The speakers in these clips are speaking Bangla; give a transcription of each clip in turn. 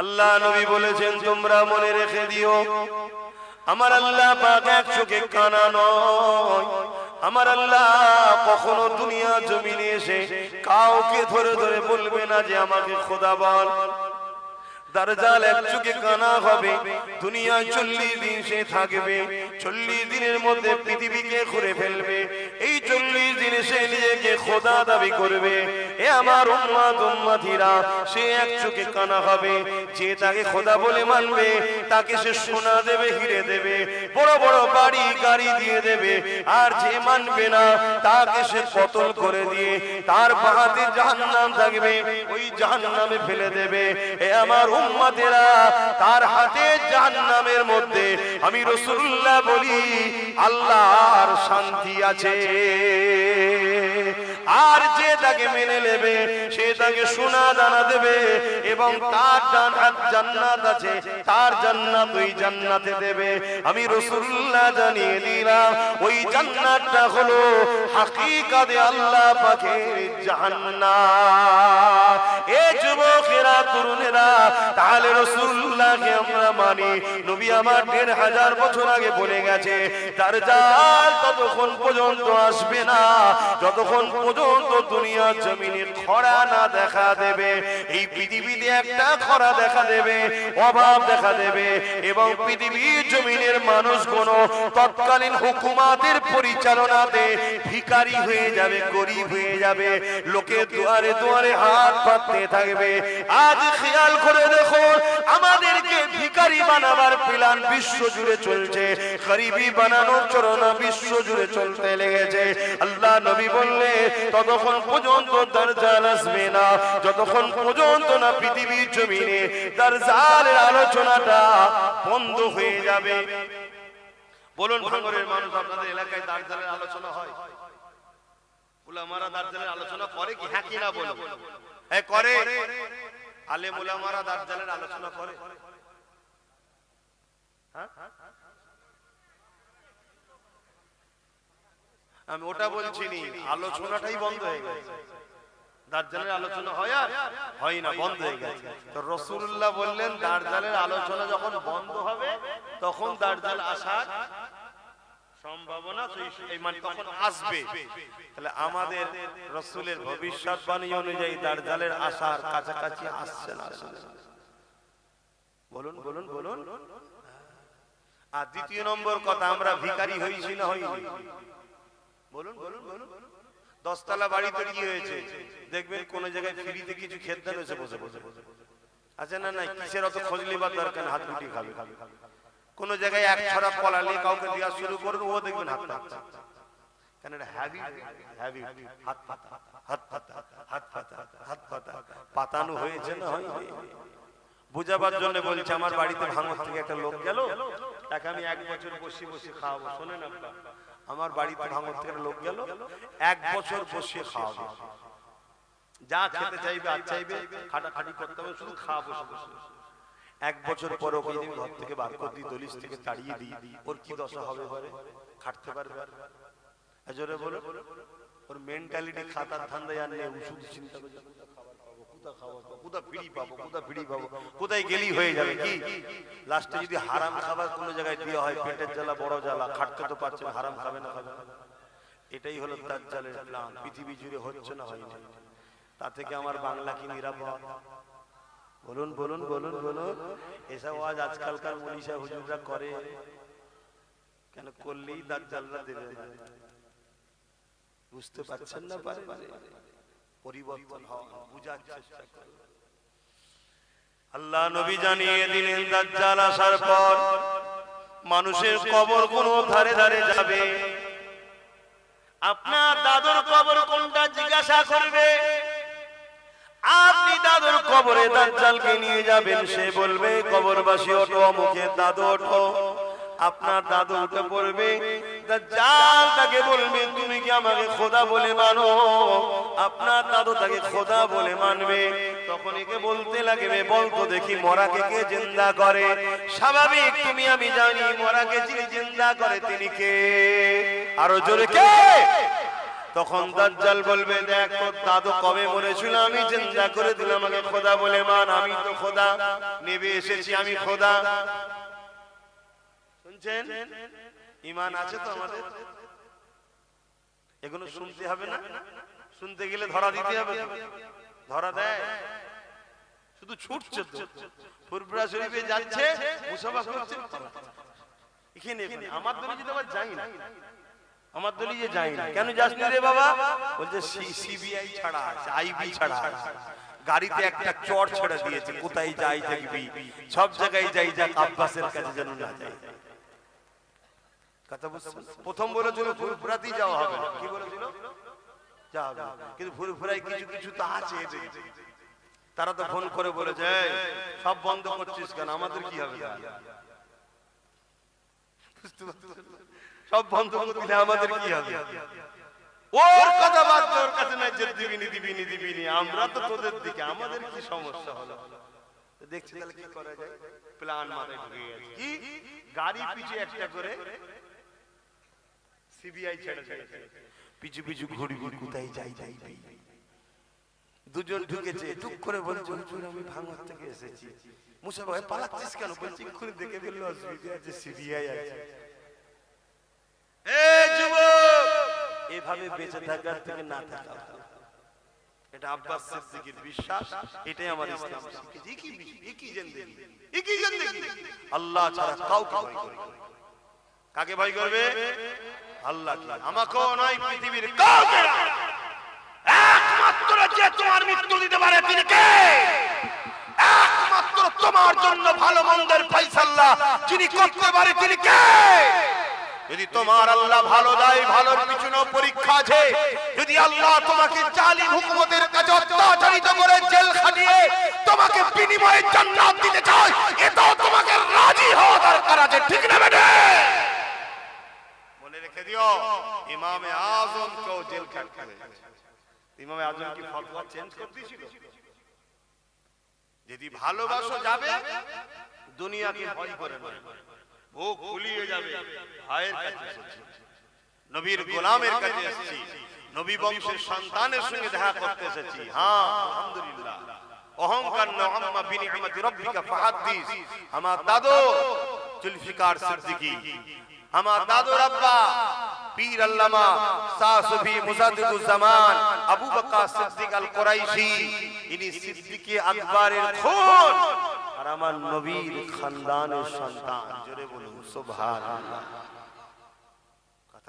আল্লাহ নবী বলেছেন, তোমরা মনে রেখে দিও, আমার আল্লাহ পাক এক চোখে কানা নয়। আমার আল্লাহ কখনো দুনিয়া জমিনে এসে কাউকে ধরে ধরে বলবে না যে আমাকে খোদা বল দারজাল এক চোখে কানা হবে, দুনিয়ায় চল্লিশ দিন সে থাকবে, চল্লিশ দিনের মধ্যে পৃথিবীকে ঘুরে ফেলবে। এই চল্লিশ দিনে সে নিজেকে খোদা দাবি করবে। এ আমার উম্মাদ উম্মাতিরা, সে এক চোখে কানা হবে, যে তাকে খোদা বলে মানবে, তাকে সে সোনা দেবে, হিরে দেবে, বড় বড় বাড়ি, গাড়ি দিয়ে দেবে, আর যে মানবে না, তাকে সে কতল করে দিয়ে, তার বাহাতে জাহান্নাম থাকবে, ওই জাহান্নামে ফেলে দেবে। এ আমার উম্মাতেরা, তার হাতে জাহান্নামের মধ্যে আমি রসুল্লাহ বলি, আল্লাহর শান্তি আছে। আর যে তাকে মেনে নেবে, সে তাকে সোনা দানা দেবে এবং তার জান্নাত আছে, তার জান্নাত ওই জান্নাতে দেবে। আমি রসুল্লাহ জানিয়ে দিলাম, ওই জান্নাতটা হলো হাকিকাতে আল্লাহ পাখের জান্নাত এ যুবকেরা তরুণেরা, তাহলে রসুল্লাহকে আমরা মানি। নবী আমার দেড় হাজার বছর আগে বলে গেছে, তার জাল ততক্ষণ পর্যন্ত আসবে না। যতক্ষণ পর্যন্ত খরা না দেখা দেবে, এই পৃথিবীতে একটা খরা দেখা দেবে, অভাব দেখা দেবে, এবং পৃথিবীর জমিনের মানুষগুলো তৎকালীন হুকুমাতের পরিচালনাতে ভিখারি হয়ে যাবে, গরিব হয়ে যাবে, লোকে দুয়ারে দুয়ারে হাত পাততে থাকবে। আজ খেয়াল করে দেখো, আমাদেরকে ভিখারি বানাবার প্ল্যান বিশ্ব জুড়ে চলছে। গরিবি বানানোর চরণা বিশ্ব জুড়ে চলতে লেগেছে। আল্লাহ নবী বললে, ততক্ষণ পর্যন্ত দরজাল আসবে না, যতক্ষণ পর্যন্ত না পৃথিবীর জমিনে দরজালের আলোচনাটা বন্ধ হয়ে যাবে। বলুন, ভাঙরের মানুষ আপনাদের এলাকায় দার্জালের আলোচনা হয়? উলামারা দার্জালের আলোচনা করে কি? হ্যাঁ কি না বলো হ্যাঁ করে। আলেম উলামারা দার্জালের আলোচনা করে। হ্যাঁ? আমি ওটা বলছি নি আলোচনাটাই বন্ধ হয়ে গেছে। দার্জালের আলোচনা হয় আর? হয় না বন্ধ হয়ে গেছে। তো রসুল্লাহ বললেন দার্জালের আলোচনা যখন বন্ধ হবে তখন দার্জাল আসার দ্বিতীয় নম্বর কথা, আমরা না হইনি। বলুন বলুন বলুন। দশতলা বাড়িতে কি হয়েছে। দেখবেন কোন জায়গায় ফ্রিতে কিছু খেতে বসে বসে। বসে না না কিসের অত খোঁজ দরকার হাত গুটি খাবে খাবে। কোন জায়গায় এক ছড়া পলালে কাউকে দেওয়া শুরু করবে ও দেখবেন হাত পাতা কেন এটা হ্যাবিট হাত পাতা হাত পাতা হাত পাতা হাত পাতা পাতানো হয়েছে না হয়নি? বুঝাবার জন্য বলছে, আমার বাড়িতে ভাঙর থেকে একটা লোক গেল, তাকে আমি এক বছর বসে বসে খাওয়াবো। শোনেন আমার বাড়িতে ভাঙর থেকে লোক গেল, এক বছর বসে খাওয়াবো। যা খেতে চাইবে, আর চাইবে, খাটাখাটি করতে হবে, শুধু খাওয়া বসে বসে এক বছর পর ওকে যদি ঘর থেকে বার করে দিই দলিশ থেকে তাড়িয়ে দিই ওর কি দশা হবে পরে খাটতে পারবে? জোরে বলো। ওর মেন্টালিটি খাতার ধান্দায় আর নেই ও শুধু চিন্তা পাবো? কোথায় গেলি হয়ে যাবে কি? লাস্টে যদি হারাম খাবার কোনো জায়গায় দেওয়া হয় পেটের জ্বালা বড় জ্বালা খাটতে তো পারছে না, হারাম খাবে না খাবে এটাই হলো দাজ্জালের প্ল্যান পৃথিবী জুড়ে হচ্ছে না হয়নি। তা থেকে আমার বাংলা কি নিরাপদ? বলুন বলুন বলুন বলুন। এসব আজ আজকালকার মনীষা হুজুররা করে। কেন করলেই দাজ্জালরা দেবে না। বুঝতে পারছেন না পারে পরিবর্তন হওয়া বুঝার চেষ্টা করুন। আল্লাহ নবী জানিয়ে দিলেন, দাজ্জাল আসার পর মানুষের কবর কোন ধারে ধারে যাবে। আপনার দাদুর কবর কোনটা জিজ্ঞাসা করবে? আপনি দাদুর কবরে দাজ্জালকে নিয়ে যাবেন, সে বলবে, কবরবাসী ওঠো মুখে দাদু ওঠো। আপনার দাদু উঠে পড়বে। দাজ্জাল তাকে বলবে, তুমি কি আমাকে খোদা বলে মানো? আপনার দাদু তাকে খোদা বলে মানবে। তখন একে বলতে লাগবে বলতো দেখি মরাকে কে জিন্দা করে? স্বাভাবিক, তুমি, আমি জানি, মরাকে যিনি জিন্দা করে, তিনি কে? আরও জোরে কে? তখন দাজ্জাল বলবে, দেখ, তোর দাদু কবে মরেছিল আমি চিন্তা করে দিলাম? আমাকে খোদা বলে মান, আমি তো খোদা। নেবে এসেছি আমি খোদা। শুনছেন? ইমান আছে তো আমাদের? এগুলো শুনতে হবে না? শুনতে গেলে ধরা দিতে হবে। ধরা দেয়? শুধু ছুটছে তো। ফুরফুরা শরীফে যাচ্ছে, মুসাফা করছে। এখানে। আমার দলে যদি আবার যাই না আমার যাই না। কেন যাস না রে বাবা? বলছে সিবিআই ছাড়া আছে আইবি ছাড়া আছে। গাড়িতে একটা চট ছেড়ে দিয়েছে কোথায় যাই দেখবি? সব জায়গায় যাই যাক আব্বাসের কাছে যেন না যাই কথা বুঝছেন প্রথম বলেছিল ফুরফুরাতেই যাওয়া হবে না। কি বলেছিল? যাওয়া হবে না। কিন্তু ফুরফুরাই কিছু কিছু তো আছে তারা তো ফোন করে বলেছে "এই, সব বন্ধ করছিস কেন? আমাদের কি হবে বুঝতে? সব বন্ধ করে দিলে আমাদের কি হবে? ওর কথা বাদ ওর কাছে নাই যে দিবিনি দিবিনি দিবিনি আমরা তো তোদের দিকে আমাদের কি সমস্যা হলো? দেখছি তাহলে কি করা যায়? প্ল্যান মাথায় ঢুকে গেছে। কি? গাড়ি পিছে একটা করে সিবিআই ছেড়ে দিয়েছে পিছু পিছু ঘুরি ঘুরি কোথায় যাই যাই দুজন ঢুকেছে টুক করে বলছে হুজুর আমি ভাঙর থেকে এসেছি। মুসা ভাই পালাচ্ছিস কেন? বলছি এক্ষুনি দেখে ফেলল অসুবিধা আছে সিবিআই আছে। এভাবে বেঁচে থাকার থেকে না থাকা। এটা আব্বাস সিদ্দিকীর বিশ্বাস এটাই আমার ইসলাম? আল্লাহ ছাড়া কাউকে ভয় করি কাকে ভয় করবে? আল্লাহ আমাকেও নয় পৃথিবীর কাউকে একমাত্র যে তোমার মৃত্যু দিতে পারে তিনি কে? একমাত্র তোমার জন্য ভালো মন্দের ফাইসাল্লা যিনি করতে পারে তিনি কে? যদি তোমার আল্লাহ ভালো দেয়, ভালোর পিছনে পরীক্ষা আছে, যদি আল্লাহ তোমাকে জালি হুকুমতের কাছে অত্যাচারিত করে জেল খাটিয়ে তোমাকে বিনিময়ে জান্নাত দিতে চায়, এটাও তোমাকে রাজি হওয়া দরকার আছে, ঠিক না বেটে? মনে রেখে দিও, ইমামে আজম কেও জেল খাটতে হয়েছে ইমামে আজম কি ফতোয়া চেঞ্জ করে দিয়েছিল যদি ভালোবাসো যাবে, দুনিয়াকে ভয় করে না। ভাইয়ের কাছে এসেছি। নবীর গোলামের কাছে এসেছি। নবী বংশের সন্তানের সঙ্গে দেখা করতে এসেছি। হ্যাঁ আলহামদুলিল্লাহ। অহংকার না আম্মা বিনিআমাতি রাব্বিকা ফাহাদ্দিস। আমার দাদু জুলফিকার সিদ্দিকী। আমার দাদু রাব্বা। পীর আল্লামা আবু বকর সিদ্দিক আল কুরাইশি ইনি সিদ্দিকী আকবরের খুন। আর আমার নবীর খানদানের সন্তান। জোরে বলুন সুবহানাল্লাহ।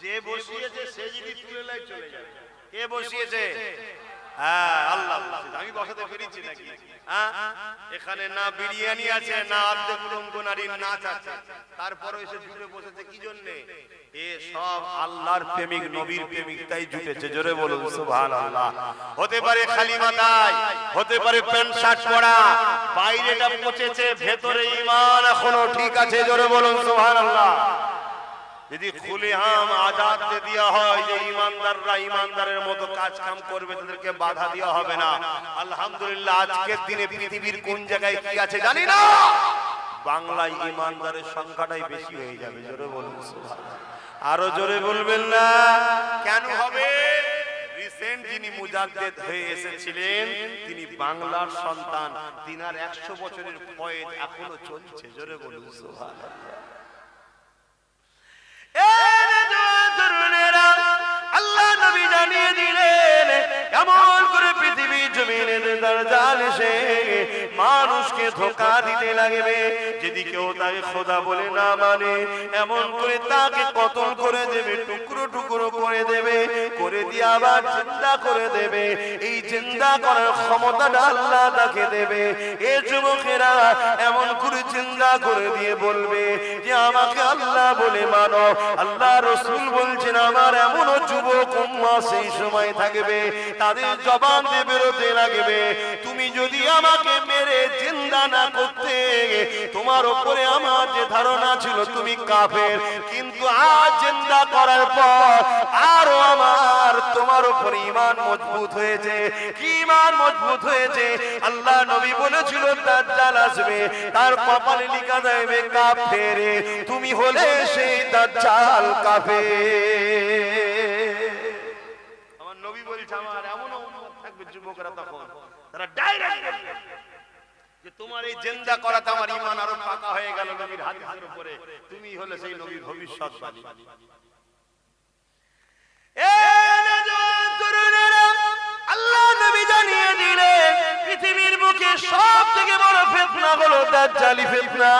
যে বসিয়েছে সে যদি তুলে লাই চলে যাবে। কে বসিয়েছে? হ্যাঁ আল্লাহ আমি বসাতে পেরেছি নাকি? হ্যাঁ? এখানে না বিরিয়ানি আছে না আর্ধেক উলঙ্গ নারীর নাচ আছে। তারপরে এসে জুড়ে বসেছে কি জন্য? এ সব আল্লাহর প্রেমিক নবীর প্রেমিক তাই জুটেছে। জোরে বলুন সুবহানাল্লাহ। হতে পারে খালি মাথায় হতে পারে প্যান্ট শার্ট পরা বাইরেটা পচেছে ভেতরে ঈমান এখনও ঠিক আছে। জোরে বলুন সুবহানাল্লাহ। যদি খুলে হাম আজাদ দিয়ে হয় যে ইমানদাররা ইমানদারের মতো কাজ কাম করবে, তাদেরকে বাধা দেওয়া হবে না। আলহামদুলিল্লাহ, আজকের দিনে পৃথিবীর কোন জায়গায় কি আছে জানি না। বাংলায় ইমানদারের সংখ্যাটাই বেশি হয়ে যাবে, জোরে বলুন। আরও জোরে বলবেন না। কেন হবে? রিসেন্ট যিনি মুজাদ্দেদ হয়ে এসেছিলেন, তিনি বাংলার সন্তান, তিনার একশো বছরের ফয়েজ এখনও চলছে, জোরে বলুন, সুবহানাল্লাহ। মানুষকে ধোকা দিতে লাগবে। যদি কেউ তাকে খোদা বলে না মানে এমন করে তাকে কতল করে দেবে, টুকরো টুকরো করে দেবে, করে দিয়ে আবার চিন্তা করে দেবে। এই চিন্তা করার ক্ষমতাটা আল্লাহ তাকে দেবে। এ যুবকেরা এমন করে চিন্তা করে দিয়ে বলবে যে, আমাকে আল্লাহ বলে মানো। আল্লাহ রসুল বলছেন, আমার এমনও যুবক সেই সময় থাকবে। তাদের জবান দিয়ে বেরোতে লাগবে। তুমি যদি আমাকে তোমার উপরে আমার যে ধারণা ছিল, তুমি কাফের। কিন্তু আজ জিন্দা করার পর আরও আমার তোমার উপরে ইমান মজবুত হয়েছে। কি ইমান মজবুত হয়েছে? আল্লাহ নবী বলেছিল, দাজ্জাল আসবে, তার কপালে লিখা যাবে কাফের। তুমি হলে সেই দাজ্জাল কাফের। আমার নবী বলছে, আমার এমন থাকবে যুবকরা তখন। তারা ডাইরেক্ট যে তোমার এই জেন্দা করাতে আমার ইমান আরও পাকা হয়ে গেল নবীর হাদিসের উপরে। তুমি হলে সেই নবীর ভবিষ্যৎবাণী। এ দাজ্জালি ফেতনা,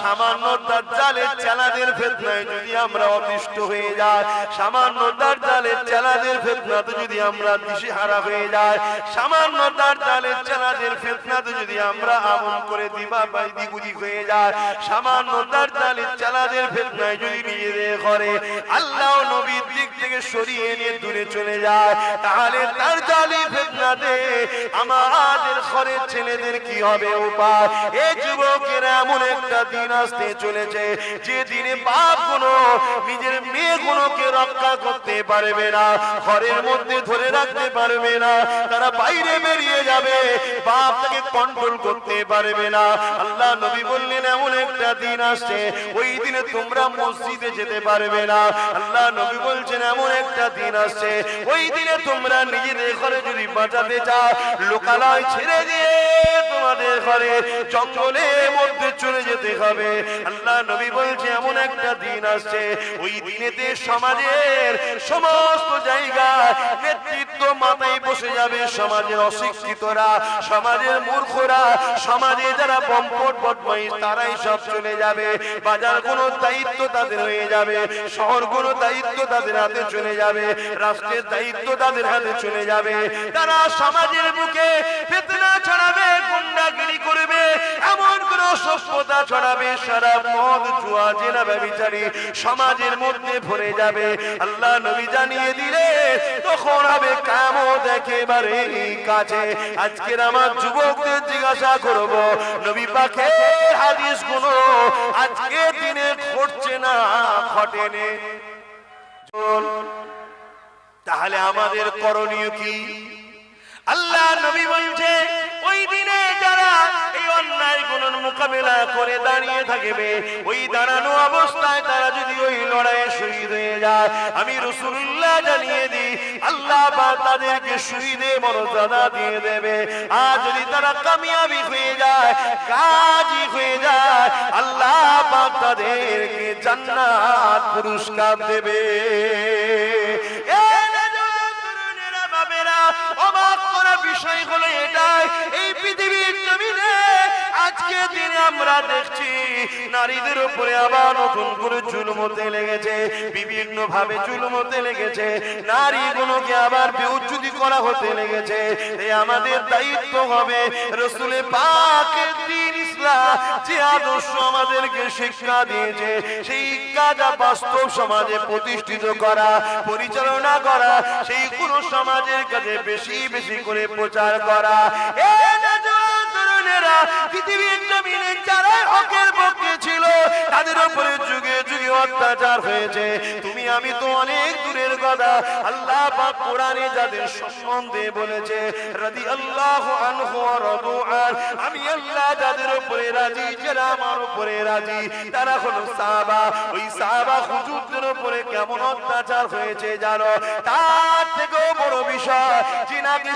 সামান্য দাজ্জালের চালাদের ফেতনায় যদি আমরা অতিষ্ঠ হয়ে যাই, সামান্য দাজ্জালের চালাদের ফেতনাতে যদি আমরা দিশেহারা হয়ে যাই, সামান্য দাজ্জালের চালাদের ফেতনাতে যদি আমরা আমন করে দিবা বাই দিগুদি হয়ে যায় সামান্য দাজ্জালের চালাদের ফেতনায় যদি নিজেদের ঘরে আল্লাহ নবীর দিক থেকে সরিয়ে নিয়ে দূরে চলে যায়। তাহলে তার জালি ফেতনাতে আমাদের ঘরের ছেলেদের কি হবে উপায়? এই যুবকের এমন একটা দিন আসতে চলেছে, যে দিনে বাপগুলো নিজের মেয়ে গুলোকে রক্ষা করতে পারবে না, ঘরের মধ্যে ধরে রাখতে পারবে না, তারা বাইরে বেরিয়ে যাবে বাপ তাকে কন্ট্রোল করতে পারবে না। আল্লাহ নবী বললেন, এমন একটা দিন আসছে, ওই দিনে তোমরা মসজিদে যেতে পারবে না। আল্লাহ নবী বলছেন এমন একটা দিন আসছে। ওই দিনে তোমরা নিজেদের ঘরে যদি বাঁচাতে চাও, লোকালয় ছেড়ে দিয়ে তোমাদের ঘরে জঙ্গলের মধ্যে চলে যেতে হবে। আল্লাহ নবী বলছে, এমন একটা দিন আসছে। ওই দিনেতে সমাজের সমস্ত জায়গায় নেতৃত্ব মাথায় বসে যাবে। সমাজের অশিক্ষিতরা, সমাজের মূর্খরা, সমাজে যারা বম্পট বদমাইশ, তারাই সব চলে যাবে। বাজার কোনো দায়িত্ব তাদের হয়ে যাবে। শহর কোনো দায়িত্ব তাদের হাতে চলে যাবে, রাষ্ট্রের দায়িত্ব তাদের হাতে চলে যাবে। তারা সমাজের বুকে ফেতনা ছড়াবে, গুন্ডাগিরি করবে, এমন কোন সভ্যতা ছড়াবে, সারা মদ, জুয়া, জেনা ব্যবিচারী সমাজের মধ্যে ভরে যাবে। আল্লাহ নবী জানিয়ে দিলে, তখন হবে কামত একেবারে কাছে। আজকের আমার যুবকদের জিজ্ঞাসা করব, নবী পাখের হাদিসগুলো আজকে দিনে ঘটছে না ঘটেনি? তাহলে আমাদের করণীয় কি? আল্লাহ নবী বলছে, ওই দিনে যারা এই অন্যায়গুলোর মোকাবেলা করে দাঁড়িয়ে থাকবে, ওই দাঁড়ানো অবস্থায় তারা যদি ওই লড়াইয়ে শহীদ হয়ে যায়, আমি রসুল্লাহ জানিয়ে দিই, আল্লাহ বা তাদেরকে শহীদে মর্যাদা দিয়ে দেবে। আর যদি তারা কামিয়াবি হয়ে যায় কাজী হয়ে যায়। আল্লাহ তাদেরকে জান্নাত পুরস্কার দেবে। অবাক করা বিষয় হলো এটাই, এই পৃথিবীর জমিনে আজকে দিনে আমরা দেখছি, নারীদের উপরে আবার নতুন করে জুলুম হতে লেগেছে বিভিন্ন ভাবে জুলুম হতে লেগেছে, নারীগুলোকে আবার বিউচ্যুতি করা হতে লেগেছে। আমাদের দায়িত্ব হবে রসুলের পাকের দিন ইসলাম যে আদর্শ আমাদেরকে শিক্ষা দিয়েছে সেই কাজ বাস্তব সমাজে প্রতিষ্ঠিত করা, পরিচালনা করা, সেই কোন সমাজের কাছে বেশি বেশি করে প্রচার করা। পৃথিবীর জমিনে ছিল, তাদের উপরে যুগে যুগে অত্যাচার হয়েছে। তুমি, আমি তো অনেক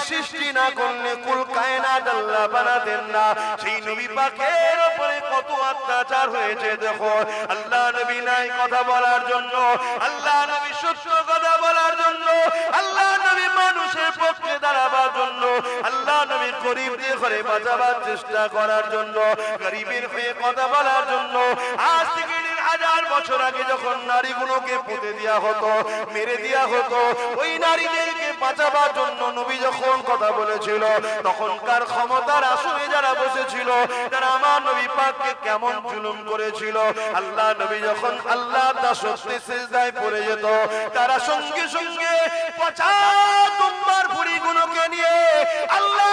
সৃষ্টি না করলে কুল কায়নাত বানাতেন না। সেই নবী পাকের উপরে কত অত্যাচার হয়েছে দেখো। আল্লাহ নবী নাই কথা বলার জন্য। আল্লাহ নবী আল্লাহ নবী মানুষের পক্ষে দাঁড়াবার জন্য, আল্লাহ নবীর গরিবদের ঘরে বাঁচাবার চেষ্টা করার জন্য, গরিবের হয়ে কথা বলার জন্য। আজ থেকে হাজার বছর আগে যখন নারীগুলোকে পুঁতে দেওয়া হতো, মেরে দেওয়া হতো, ওই নারীদেরকে বাঁচাবার জন্য নবী যখন কথা বলেছিল, তখনকার ক্ষমতার আসনে যারা বসেছিল, তারা আমার নবী পাককে কেমন জুলুম করেছিল। আল্লাহ নবী যখন আল্লাহ দাসত্বে সেজদায় পড়ে যেত, তারা সঙ্গে সঙ্গে নিয়ে আল্লাহ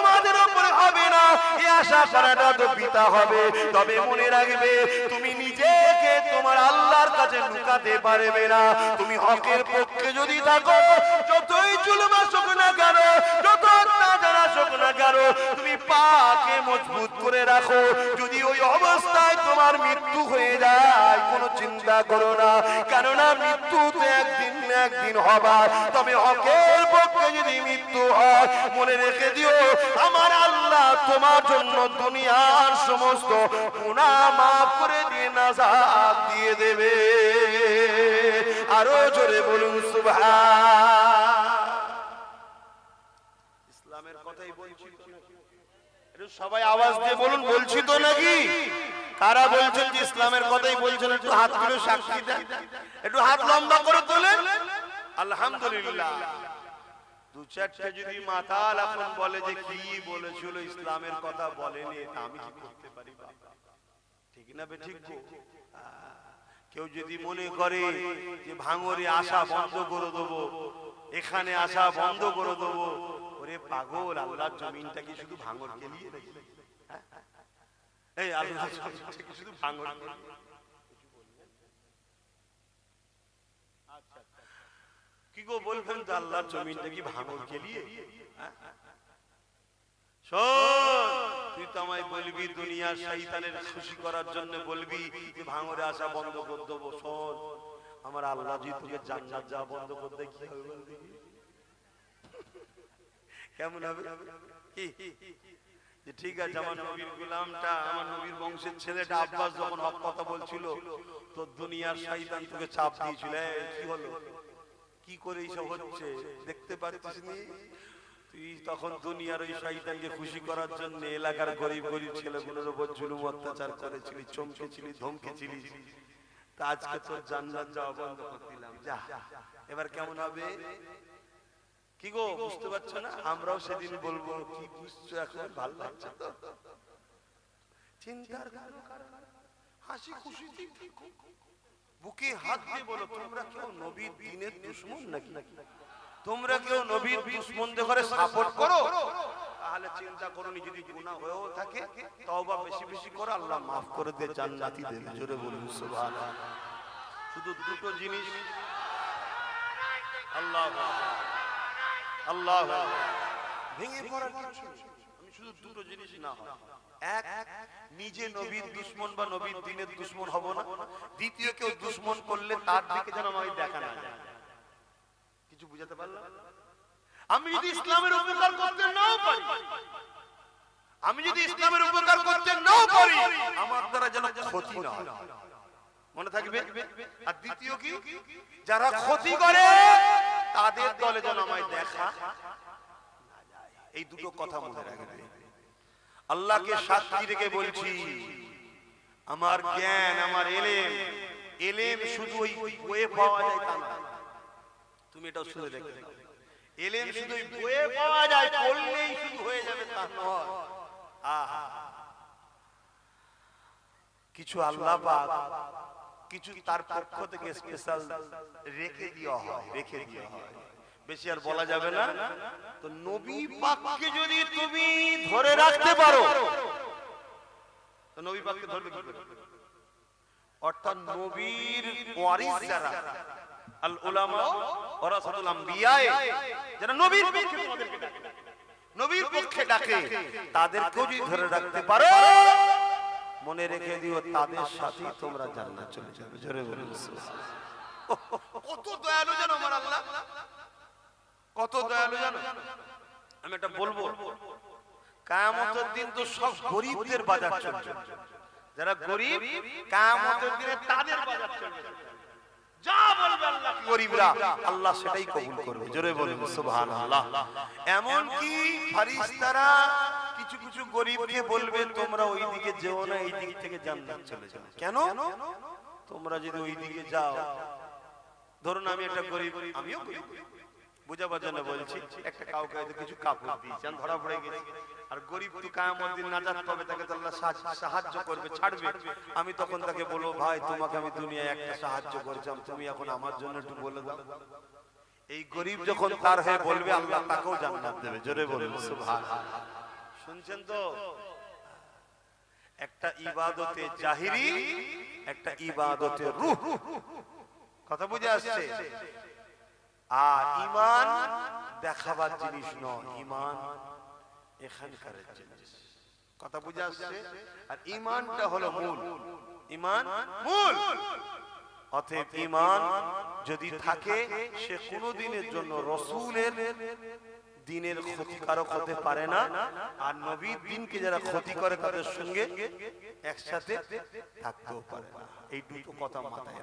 তোমাদের উপরে হবে না। এ আশা করাটা তো পিতা হবে। তবে মনে রাখবে, তুমি নিজেকে তোমার আল্লাহর কাছে লুকাতে পারবে না। তুমি হকের পক্ষে যদি থাকো, যতই চুলমা শুকনা কেন, যত না কেন তুমি পাকে মজবুত করে রাখো। যদি ওই অবস্থায় তোমার মৃত্যু হয়ে যায়, কোনো চিন্তা করো না। কেননা মৃত্যু তো একদিন একদিন হবার। তবে হকের পক্ষে যদি মৃত্যু হয়, মনে রেখে দিও, আমার আল্লাহ তোমার জন্য দুনিয়ার সমস্ত গুনাহ মাফ করে দিয়ে নাজাত দিয়ে দেবে। আরও জোরে বলুন, সুবহান ইসলামের কথাই বলছি তো। একটু সবাই আওয়াজ দিয়ে বলুন, বলছি তো নাকি? কারা বলছেন যে ইসলামের কথাই বলছেন? একটু হাত তুলে সাক্ষী দেন। একটু হাত লম্বা করে তোলেন। আলহামদুলিল্লাহ। দু চারটে যদি মাতাল এখন বলে যে কি বলেছিল, ইসলামের কথা বলেনি আমি কি করতে পারি ঠিক না বে ঠিক কেউ যদি মনে করে যে ভাঙরে আসা বন্ধ করে দেবো, এখানে আসা বন্ধ করে দেবো ওরে পাগল আল্লাহর জমিনটা কি শুধু ভাঙর কেলিয়ে নাকি? হ্যাঁ? এই কি শুধু ভাঙর কি গো বলবেন তো জমিনটা কি ভাঙর কেলিয়ে হ্যাঁ? শোন, তুই তো আমায় বলবি দুনিয়ার শয়তানের খুশি করার জন্য বলবি যে ভাঙরে আসা বন্ধ করে দেবো শোন, আমার আল্লাহ যদি তোকে জান্নাত যা বন্ধ করতে কি হবে বল দেখি? কেমন হবে? কি? যে ঠিক আছে আমার নবীর গোলামটা আমার নবীর বংশের ছেলেটা আব্বাস যখন হক কথা বলছিল তো দুনিয়ার শয়তান তোকে চাপ দিয়েছিল। কি হলো? কি করে এইসব হচ্ছে? দেখতে নি? তুই তখন দুনিয়ার ওই শয়তানকে খুশি করার জন্য এলাকার গরিব গরিব ছেলেগুলোর উপর জুলুম অত্যাচার করেছিলি চমকেছিলি ধমকেছিলি। তা আজকে তোর জান্নাত যাওয়া বন্ধ করে দিলাম। যা। এবার কেমন হবে? কি গো, বুঝতে পারছ না? আমরাও সেদিন বলব, কি বুঝছ এখন? ভালো লাগছে তো? চিন্তার। হাসি খুশি বুকে হাত দিয়ে বলো, তোমরা কেউ নবীর দিনের দুশ্মন নাকি? তোমরা কেউ নবীর দুশ্মনদের ঘরে সাপোর্ট করো? তাহলে চিন্তা করনি যদি গুনাহ হয়েও থাকে, তওবা বেশি বেশি করো, আল্লাহ মাফ করে দিয়ে জান্নাতি দেবে জোরে বলুন, সুবহানাল্লাহ। শুধু দুটো জিনিস। আল্লাহ আল্লাহ ভেঙে পড়ার কিছু আমি শুধু দুটো জিনিস না হয়। এক নিজে নবীর দুশ্মন বা নবীর দিনের দুশ্মন হব না। দ্বিতীয় কেউ দুশ্মন করলে তার দিকে যেন আমাকে দেখা না যায়। কিছু বুঝাতে পারলাম? আমি যদি ইসলামের উপকার করতে নাও পারি আমি যদি ইসলামের উপকার করতে নাও পারি আমার দ্বারা যেন ক্ষতি না হয়। মনে থাকবে? আর দ্বিতীয় কি? যারা ক্ষতি করে তাদের দলে যেন আমায় দেখা। এই দুটো কথা মনে রাখবে আল্লাহকে সাক্ষী রেখে বলছি আমার জ্ঞান আমার এলেম এলেম শুধু ওই বইয়ে পাওয়া যায় তা না। তুমি এটা শুনে পাবে। এলেম শুধু ওই বইয়ে পাওয়া যায় পড়লেই শুধু হয়ে যাবে তা নয়। আহা। কিছু আল্লাহ পাক কিছু তার পক্ষ থেকে স্পেশাল রেখে দেওয়া হয়, রেখে দেওয়া হয় বেশি আর বলা যাবে না তো নবী পাককে যদি তুমি ধরে রাখতে পারো, তো নবী পাককে ধরবে কি করে অর্থাৎ নবীর ওয়ারিস যারা, আল উলামা ওয়ারাসাতুল আম্বিয়া যারা নবীর পক্ষে তোমাদেরকে ডাকে। নবীর পক্ষে ডাকে, তাদেরকেও যদি ধরে রাখতে পারো মনে রেখে দিও তাদের সাথে তোমরা জান্নাত চলে যাবে। জোরে বলুন কত দয়ালু জানো আমার আল্লাহ? কত দয়ালু জানো? আমি এটা বলব। কায়ামতের দিন তো সব গরিবদের বাজার চলবে। যারা গরিব কায়ামতের দিনে তাদের বাজার চলবে। যা বলবে আল্লাহ গরিবরা আল্লাহ সেটাই কবুল করবে। জোরে বলুন সুবহানাল্লাহ। এমন কি ফারিস্তারা কিছু কিছু গরিবকে বলবে তোমরা ওই দিকে যেও না এই দিক থেকে জান্নাত চলে যাও। কেন? তোমরা যদি ওই দিকে যাও ধরুন আমি একটা গরিব আমিও গরিব। বুঝাবার জন্য বলছি একটা কাউকে হয়তো কিছু কাপড় দিয়েছি আমি ধরা পড়ে গেছি। আর গরিব তুই নাজাত পাবে তাকে তো আল্লাহ সাহায্য- করবে ছাড়বে। আমি তখন তাকে বলব ভাই তোমাকে আমি দুনিয়ায় একটা সাহায্য করেছিলাম তুমি এখন আমার জন্য একটু বলে দাও। এই গরিব যখন তার হয়ে বলবে আল্লাহ তাকেও জান্নাত দেবে। জোরে বলুন সুবহানাল্লাহ। শুনছেন তো? একটা ইবাদতে জাহিরি একটা ইবাদতে রূহ। কথা বুঝে আসছে? আর ইমান দেখাবার জিনিস নয় ইমান এখানকার জিনিস। কথা বুঝে আসছে? আর ইমানটা হলো মূল। ইমান মূল। অতএব ইমান যদি থাকে সে কোনো দিনের জন্য রসুলের দিনের ক্ষতিকারক হতে পারে না, আর নবীর দিনকে যারা ক্ষতি করে তাদের সঙ্গে একসাথে থাকতেও পারে না। এই দুটো কথা মাথায়